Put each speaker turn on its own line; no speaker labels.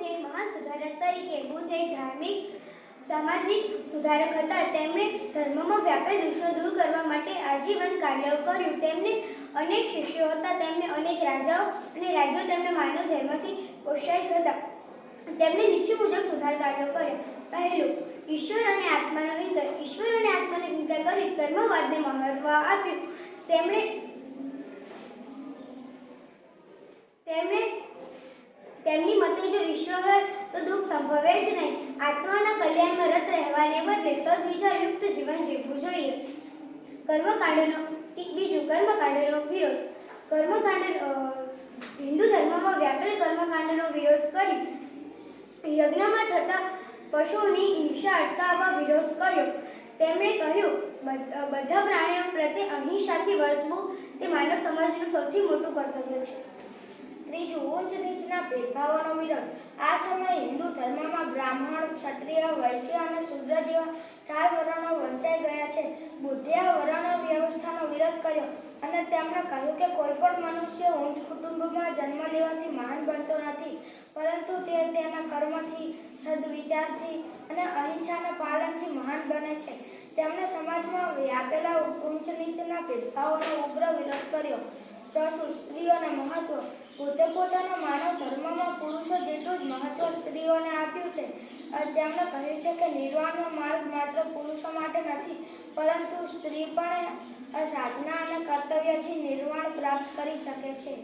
બુદ્ધ એક મહાન સુધારક તરીકે બુદ્ધ એક ધાર્મિક, સામાજિક સુધારક હતા. તેમણે ધર્મમાં વ્યાપે દૂષણો દૂર કરવા માટે આજીવન કાર્ય કર્યું. તેમને અનેક શિષ્યો હતા. તેમને અનેક રાજાઓ અને રાજ્યો તેમના માનવ ધર્મથી પ્રોત્સાહિત હતા. તેમણે નીચે મુજબ સુધાર કાર્યો કર્યા. પહેલું, ઈશ્વર અને આત્માનો વિનકર. ઈશ્વર અને આત્માનો વિનકર કરી કર્મવાદને મહત્વ આપ્યું. તેમણે મતે જો ઈશ્વર હોય તો દુઃખ સંભવે જ નહીં. આત્માના કલ્યાણમાં રત રહેવાને બદલે સદવિચારયુક્ત જીવન જીવવું જોઈએ. કર્મકાંડનો બીજું કર્મકાંડનો વિરોધ. કર્મકાંડ હિન્દુ ધર્મમાં વ્યાપેલ કર્મકાંડનો વિરોધ કરી યજ્ઞમાં થતા પશુઓની હિંસા અટકાવવા વિરોધ કર્યો. તેમણે કહ્યું બધા પ્રાણીઓ પ્રત્યે અહિંસાથી વર્તવું તે માનવ સમાજનું સૌથી મોટું કર્તવ્ય છે.
ભેદભાવોનો વિરોધ. આ સમયે હિન્દુ ધર્મમાં બ્રાહ્મણ, ક્ષત્રિય, વૈશ્ય અને શુદ્ર જેવા ચાર વર્ણો વંચાઈ ગયા છે. બુદ્ધે આ વર્ણ વ્યવસ્થાનો વિરોધ કર્યો અને તેમણે કહ્યું કે કોઈ પણ મનુષ્ય ઉચ્ચ કુટુંબમાં જન્મ લેવાથી મહાન બનતો નથી, પરંતુ તે તેના કર્મથી, સદવિચારથી અને અહિંસાના પાલનથી મહાન બને છે. તેમણે સમાજમાં વ્યાપેલા ઊંચ નીચના ભેદભાવોનો ઉગ્ર વિરોધ કર્યો. ચોથું, સ્ત્રીઓને મહત્વ પોતાના માનવ ધર્મમાં પુરુષો જેટલું જ મહત્વ સ્ત્રીઓને આપ્યું છે તેમણે કહ્યું છે કે નિર્વાણનો માર્ગ માત્ર પુરુષો માટે નથી, પરંતુ સ્ત્રી પણ સાધના અને કર્તવ્યથી નિર્વાણ પ્રાપ્ત કરી શકે છે.